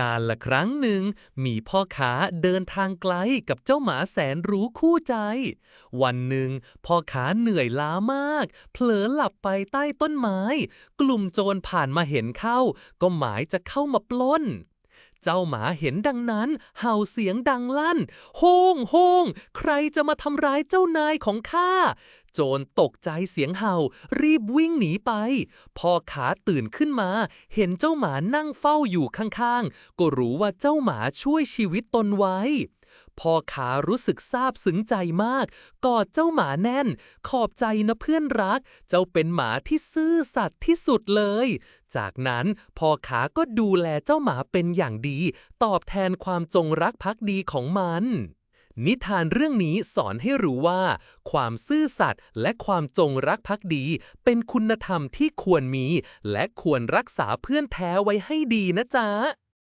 การละครั้งหนึ่ง มีพ่อค้าเดินทางไกลกับเจ้าหมาแสนรู้คู่ใจ วันหนึ่ง พ่อค้าเหนื่อยล้ามาก เผลอหลับไปใต้ต้นไม้ กลุ่มโจรผ่านมาเห็นเข้า ก็หมายจะเข้ามาปล้น เจ้าหมาเห็นดังนั้น เห่าเสียงดังลั่น โฮงโฮงใครจะมาทำร้ายเจ้านายของข้า โจรตกใจเสียงเห่า รีบวิ่งหนีไป พ่อขาตื่นขึ้นมา เห็นเจ้าหมานั่งเฝ้าอยู่ข้างๆ ก็รู้ว่าเจ้าหมาช่วยชีวิตตนไว้ พ่อขารู้สึกซาบซึ้งใจมาก กอดเจ้าหมาแน่น ขอบใจนะเพื่อนรัก เจ้าเป็นหมาที่ซื่อสัตย์ที่สุดเลย จากนั้นพ่อขาก็ดูแลเจ้าหมาเป็นอย่างดี ตอบแทนความจงรักภักดีของมันนิทานเรื่องนี้สอนให้รู้ว่า ความซื่อสัตย์และความจงรักภักดี เป็นคุณธรรมที่ควรมี และควรรักษาเพื่อนแท้ไว้ให้ดีนะจ๊ะ